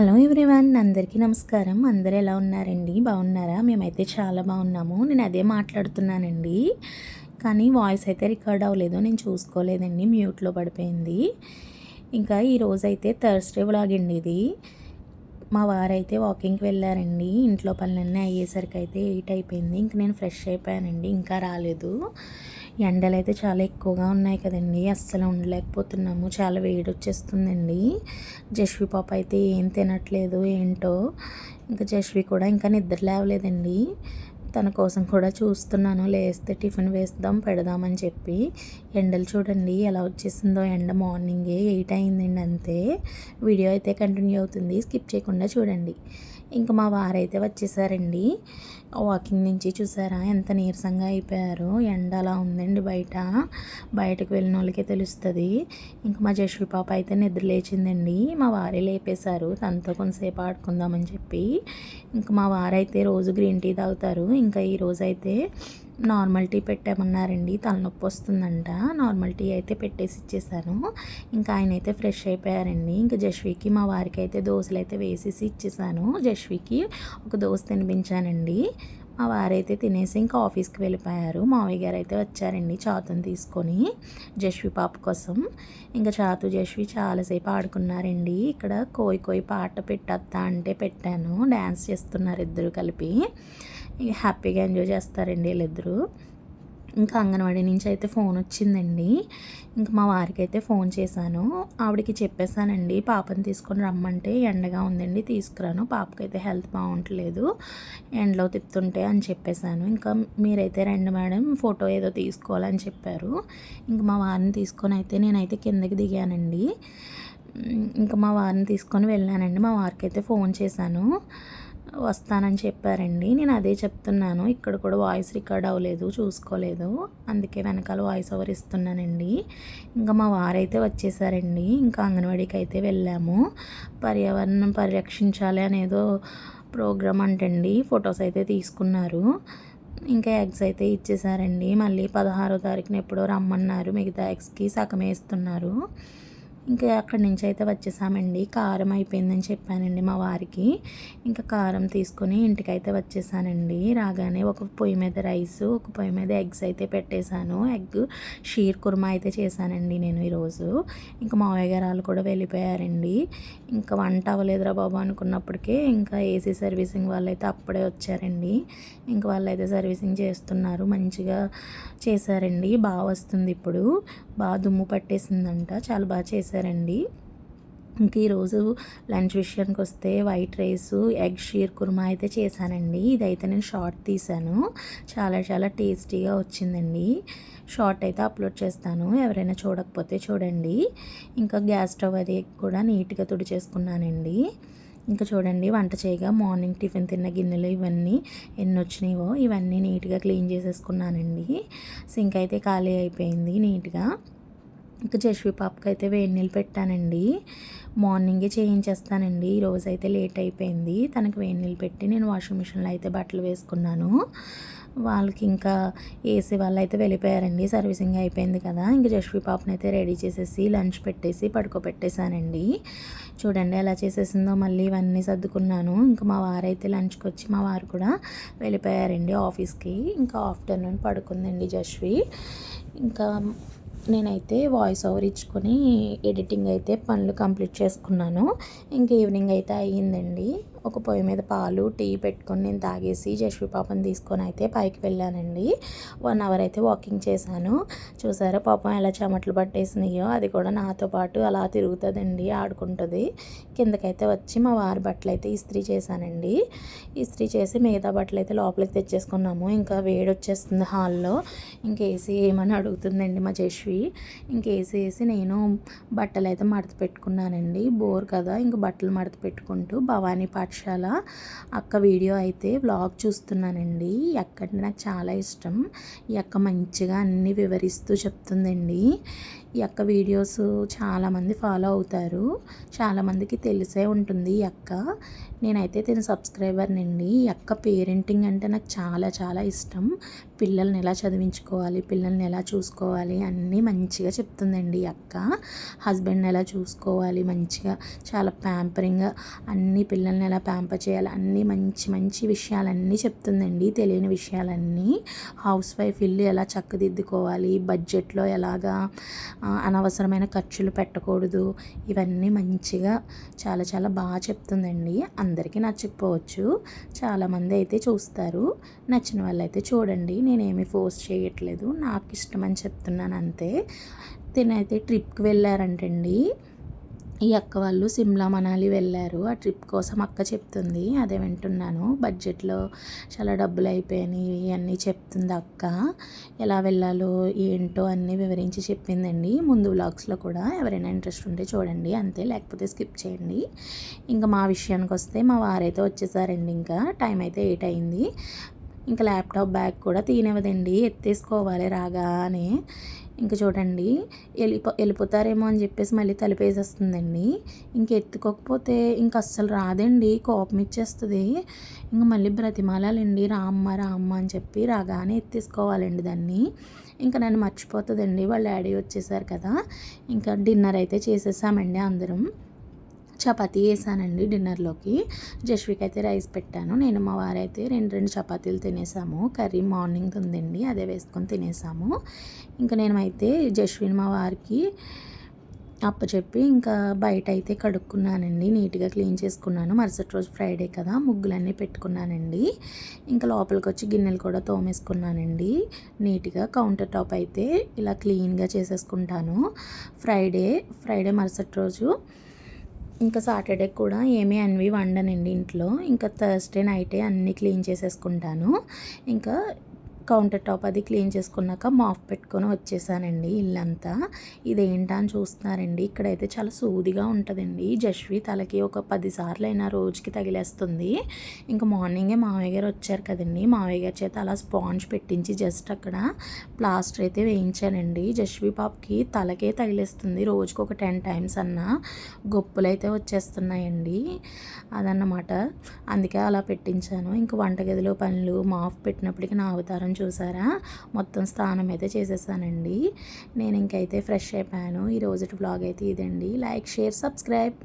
Hello everyone అందరికీ నమస్కారం. అందరు ఎలా ఉన్నారండి? బాగున్నారా? మేమైతే చాలా బాగున్నాము. నేను అదే మాట్లాడుతున్నానండి. కానీ వాయిస్ అయితే రికార్డ్ అవ్వలేదు. నేను చూసుకోలేదండి. మ్యూట్లో పడిపోయింది. ఇంకా ఈరోజైతే థర్స్డే వ్లాగ్ అండి ఇది. మా వారైతే వాకింగ్కి వెళ్ళారండి. ఇంట్లో పనులన్నీ అయ్యేసరికి అయితే ఎయిట్ అయిపోయింది. ఇంక నేను ఫ్రెష్ అయిపోయానండి. ఇంకా రాలేదు. ఎండలు అయితే చాలా ఎక్కువగా ఉన్నాయి కదండి. అస్సలు ఉండలేకపోతున్నాము. చాలా వేడి వచ్చేస్తుందండి జస్వి పాప అయితే ఏం తినట్లేదు ఏంటో. ఇంకా జస్వి కూడా ఇంకా నిద్ర లేవలేదండి. తన కోసం కూడా చూస్తున్నాను. లేస్తే టిఫిన్ వేస్తాం పెడదామని చెప్పి. ఎండలు చూడండి ఎలా వచ్చేసిందో. ఎండ మార్నింగే ఎయిట్ అయిందండి అంతే. వీడియో అయితే కంటిన్యూ అవుతుంది. స్కిప్ చేయకుండా చూడండి. ఇంకా మా వారైతే వచ్చేసారండి. వాకింగ్ నుంచి చూసారా? ఎంత నీరసంగా అయిపోయారు. ఎండ అలా ఉందండి బయట. బయటకు వెళ్ళిన వాళ్ళకే తెలుస్తుంది. ఇంకా మా జశ్వి పాప అయితే నిద్ర లేచిందండి. మా వారే లేపేశారు. తనతో కొంతసేపు ఆడుకుందామని చెప్పి. ఇంకా మా వారైతే రోజు గ్రీన్ టీ తాగుతారు. ఇంకా ఈరోజు అయితే నార్మల్ టీ పెట్టామన్నారండి తలనొప్పి వస్తుందంట. నార్మల్ టీ అయితే పెట్టేసి ఇచ్చేసాను. ఇంకా ఆయన అయితే ఫ్రెష్ అయిపోయారండి. ఇంకా జస్వికి మా వారికి అయితే దోశలు అయితే వేసేసి ఇచ్చేసాను. జస్వికి ఒక దోశ తినిపించానండి. మా వారైతే తినేసి ఇంకా ఆఫీస్కి వెళ్ళిపోయారు. మావయ్య గారు అయితే వచ్చారండి చాతుని తీసుకొని జస్వి పాప కోసం. ఇంకా చాతు జస్వి చాలాసేపు ఆడుకున్నారండి. ఇక్కడ కోయి కోయి పాట పెట్టద్దా అంటే పెట్టాను. డ్యాన్స్ చేస్తున్నారు ఇద్దరు కలిపి. హ్యాపీగా ఎంజాయ్ చేస్తారండి వీళ్ళిద్దరూ. ఇంకా అంగన్వాడీ నుంచి అయితే ఫోన్ వచ్చిందండి. ఇంకా మా వారికి అయితే ఫోన్ చేశాను. ఆవిడకి చెప్పేశానండి పాపని తీసుకొని రమ్మంటే ఎండగా ఉందండి తీసుకురాను. పాపకైతే హెల్త్ బాగుంటలేదు ఎండలో తిప్పుతుంటే అని చెప్పేశాను. ఇంకా మీరైతే రండి మేడం ఫోటో ఏదో తీసుకోవాలని చెప్పారు. ఇంకా మా వారిని తీసుకొని అయితే నేనైతే కిందకి దిగానండి. ఇంకా మా వారిని తీసుకొని వెళ్ళానండి. మా వారికి అయితే ఫోన్ చేశాను. వస్తానని చెప్పారండి. నేను అదే చెప్తున్నాను. ఇక్కడ కూడా వాయిస్ రికార్డ్ అవ్వలేదు చూసుకోలేదు. అందుకే వెనకాల వాయిస్ ఓవర్ ఇస్తున్నానండి. ఇంకా మా వారైతే వచ్చేసారండి. ఇంకా అంగన్వాడీకి అయితే వెళ్ళాము. పర్యావరణం పరిరక్షించాలి అనేదో ప్రోగ్రామ్ అంటండి. ఫొటోస్ అయితే తీసుకున్నారు. ఇంకా ఎగ్స్ అయితే ఇచ్చేసారండి. మళ్ళీ పదహారో తారీఖున ఎప్పుడో రమ్మన్నారు. మిగతా ఎగ్స్కి సగం వేస్తున్నారు. ఇంకా అక్కడి నుంచి అయితే వచ్చేసామండి. కారం అయిపోయిందని చెప్పానండి మా వారికి. ఇంకా కారం తీసుకొని ఇంటికైతే వచ్చేసానండి. రాగానే ఒక పొయ్యి మీద రైస్ ఒక పొయ్యి మీద ఎగ్స్ అయితే పెట్టేశాను. ఎగ్ షీర్ కుర్మా అయితే చేశానండి నేను ఈరోజు. ఇంకా మావయ్య గారు వాళ్ళు కూడా వెళ్ళిపోయారండి. ఇంకా వంట అవ్వలేదురా బాబు అనుకున్నప్పటికే ఇంకా ఏసీ సర్వీసింగ్ వాళ్ళు అయితే అప్పుడే వచ్చారండి. ఇంకా వాళ్ళు అయితే సర్వీసింగ్ చేస్తున్నారు మంచిగా చేశారండి. బాగా వస్తుంది ఇప్పుడు. బాగా దుమ్ము పట్టేసిందంట. చాలా బాగా చేశారండి. ఇంక ఈరోజు లంచ్ విషయానికి వస్తే వైట్ రైస్ ఎగ్ షీర్ కుర్మా అయితే చేశానండి. ఇదైతే నేను షార్ట్ తీశాను. చాలా చాలా టేస్టీగా వచ్చిందండి. షార్ట్ అయితే అప్లోడ్ చేస్తాను. ఎవరైనా చూడకపోతే చూడండి. ఇంకా గ్యాస్ స్టవ్ అది కూడా నీట్గా తుడిచేసుకున్నానండి. ఇంకా చూడండి వంట చేయగా మార్నింగ్ టిఫిన్ తిన్న గిన్నెలు ఇవన్నీ ఎన్ని వచ్చినాయో ఇవన్నీ నీట్గా క్లీన్ చేసేసుకున్నానండి. సింక్ అయితే ఖాళీ అయిపోయింది నీట్గా. ఇంకా జశ్వి పాపకి అయితే వేడి నీళ్ళు పెట్టానండి. మార్నింగే చేయించేస్తానండి. ఈరోజు అయితే లేట్ అయిపోయింది. తనకి వేడి నీళ్ళు పెట్టి నేను వాషింగ్ మిషన్లో అయితే బట్టలు వేసుకున్నాను. వాళ్ళకి ఇంకా ఏసీ వాళ్ళు అయితే వెళ్ళిపోయారండి. సర్వీసింగ్ అయిపోయింది కదా. ఇంకా జశ్వి పాపని అయితే రెడీ చేసేసి లంచ్ పెట్టేసి పడుకోబెట్టేశానండి. చూడండి ఎలా చేసేసిందో మళ్ళీ ఇవన్నీ సర్దుకున్నాను. ఇంకా మా వారైతే లంచ్కి వచ్చి మా వారు కూడా వెళ్ళిపోయారండి ఆఫీస్కి. ఇంకా ఆఫ్టర్నూన్ పడుకుందండి జశ్వి. ఇంకా నేనైతే వాయిస్ ఓవర్ ఇచ్చుకొని ఎడిటింగ్ అయితే పనులు కంప్లీట్ చేసుకున్నాను. ఇంక ఈవినింగ్ అయితే అయ్యిందండి. ఒక పొయ్యి మీద పాలు టీ పెట్టుకొని నేను తాగేసి జశ్వి పాపను తీసుకొని అయితే పైకి వెళ్ళానండి. వన్ అవర్ అయితే వాకింగ్ చేశాను. చూసారా పాపం ఎలా చెమటలు పట్టేసినాయో అది కూడా నాతో పాటు అలా తిరుగుతుందండి ఆడుకుంటుంది. కిందకైతే వచ్చి మా వారి బట్టలు అయితే ఇస్త్రీ చేశానండి. ఇస్త్రీ చేసి మిగతా బట్టలు అయితే లోపలికి తెచ్చేసుకున్నాము. ఇంకా వేడి వచ్చేస్తుంది హాల్లో. ఇంకేసి ఏమని అడుగుతుందండి మా జశ్వి ఇంకేసి వేసి నేను బట్టలు అయితే మడత పెట్టుకున్నానండి. బోర్ కదా ఇంక బట్టలు మడత పెట్టుకుంటూ భవానీ పాట పాఠశాల అక్క వీడియో అయితే వ్లాగ్ చూస్తున్నానండి. ఈ అక్క అంటే నాకు చాలా ఇష్టం. ఈ అక్క మంచిగా అన్నీ వివరిస్తూ చెప్తుందండి. ఈ అక్క వీడియోస్ చాలామంది ఫాలో అవుతారు. చాలామందికి తెలిసే ఉంటుంది ఈ అక్క. నేనైతే తిన సబ్స్క్రైబర్నండి. ఈ అక్క పేరెంటింగ్ అంటే నాకు చాలా చాలా ఇష్టం. పిల్లల్ని ఎలా చదివించుకోవాలి పిల్లల్ని ఎలా చూసుకోవాలి అన్నీ మంచిగా చెప్తుందండి అక్క. హస్బెండ్ని ఎలా చూసుకోవాలి మంచిగా చాలా ప్యాంపరింగ్గా అన్ని పిల్లల్ని ఎలా ప్యాంపర్ చేయాలి అన్నీ మంచి మంచి విషయాలన్నీ చెప్తుందండి తెలియని విషయాలన్నీ. హౌస్ వైఫ్ ఇల్లు ఎలా చక్కదిద్దుకోవాలి బడ్జెట్లో ఎలాగా అనవసరమైన ఖర్చులు పెట్టకూడదు ఇవన్నీ మంచిగా చాలా చాలా బాగా చెప్తుందండి. అందరికీ నచ్చకపోవచ్చు చాలామంది అయితే చూస్తారు నచ్చిన వాళ్ళైతే చూడండి. నేనేమి ఫోర్స్ చేయట్లేదు. నాకు ఇష్టం అని చెప్తున్నాను అంతే. తినైతే ట్రిప్కి వెళ్ళారంటండి. ఈ అక్క వాళ్ళు సిమ్లా మనాలి వెళ్ళారు. ఆ ట్రిప్ కోసం అక్క చెప్తుంది. అదే వింటున్నాను. బడ్జెట్లో చాలా డబ్బులు అయిపోయినాయి. ఇవన్నీ చెప్తుంది అక్క. ఎలా వెళ్ళాలో ఏంటో అన్నీ వివరించి చెప్పిందండి. ముందు వ్లాగ్స్లో కూడా ఎవరైనా ఇంట్రెస్ట్ ఉంటే చూడండి. అంతే. లేకపోతే స్కిప్ చేయండి. ఇంకా మా విషయానికి వస్తే మా వారైతే వచ్చేసారండి. ఇంకా టైం అయితే ఎయిట్ అయింది. ఇంకా ల్యాప్టాప్ బ్యాగ్ కూడా తీనివ్వదండి ఎత్తేసుకోవాలి రాగానే. ఇంకా చూడండి వెళ్ళిపో వెళ్ళిపోతారేమో అని చెప్పేసి మళ్ళీ తలిపేసేస్తుందండి. ఇంక ఎత్తుకోకపోతే ఇంక అస్సలు రాదండి. కోపం ఇచ్చేస్తుంది. ఇంక మళ్ళీ బ్రతిమాలాలండి. రామ్మ రామ్మ అని చెప్పి రాగానే ఎత్తేసుకోవాలండి దాన్ని. ఇంకా నన్ను మర్చిపోతుందండి. వాళ్ళ డాడీ వచ్చేసారు కదా. ఇంకా డిన్నర్ అయితే చేసేసామండి అందరం. చపాతీ వేసానండి డిన్నర్లోకి. జస్విక్ అయితే రైస్ పెట్టాను. నేను మా వారైతే రెండు రెండు చపాతీలు తినేసాము. కర్రీ మార్నింగ్ ఉందండి అదే వేసుకొని తినేసాము. ఇంకా నేనైతే జస్విన్ మా వారికి అప్పచెప్పి ఇంకా బయట అయితే కడుక్కున్నానండి. నీట్గా క్లీన్ చేసుకున్నాను. మరుసటి రోజు ఫ్రైడే కదా ముగ్గులన్నీ పెట్టుకున్నానండి. ఇంకా లోపలికి వచ్చి గిన్నెలు కూడా తోమేసుకున్నానండి. నీట్గా కౌంటర్ టాప్ అయితే ఇలా క్లీన్గా చేసేసుకుంటాను. ఫ్రైడే ఫ్రైడే మరుసటి రోజు ఇంకా సాటర్డే కూడా ఏమీ అన్వి వండనండి ఇంట్లో. ఇంకా థర్స్డే నైటే అన్నీ క్లీన్ చేసేసుకుంటాను. ఇంకా కౌంటర్ టాప్ అది క్లీన్ చేసుకున్నాక మాఫ్ పెట్టుకొని వచ్చేసానండి ఇల్లంతా. ఇదేంటా అని చూస్తున్నారండి. ఇక్కడైతే చాలా సూదిగా ఉంటుందండి. జస్వి తలకి ఒక పది సార్లు అయినా రోజుకి తగిలేస్తుంది. ఇంకా మార్నింగే మావయ్య గారు వచ్చారు కదండి. మావయ్య గారి చేత అలా స్పాంజ్ పెట్టించి జస్ట్ అక్కడ ప్లాస్టర్ అయితే వేయించానండి. జస్వి పాపకి తలకే తగిలేస్తుంది. రోజుకి ఒక టెన్ టైమ్స్ అన్నా గొప్పులు అయితే వచ్చేస్తున్నాయండి. అదన్నమాట. అందుకే అలా పెట్టించాను. ఇంక వంటగదిలో పనులు మాఫ్ పెట్టినప్పటికీ నా అవతారం చూసారా? మొత్తం స్నానం అయితే చేసేసానండి. నేను ఇంకైతే ఫ్రెష్ అయిపోయాను. ఈ రోజు బ్లాగ్ అయితే ఇదండి. Like share subscribe.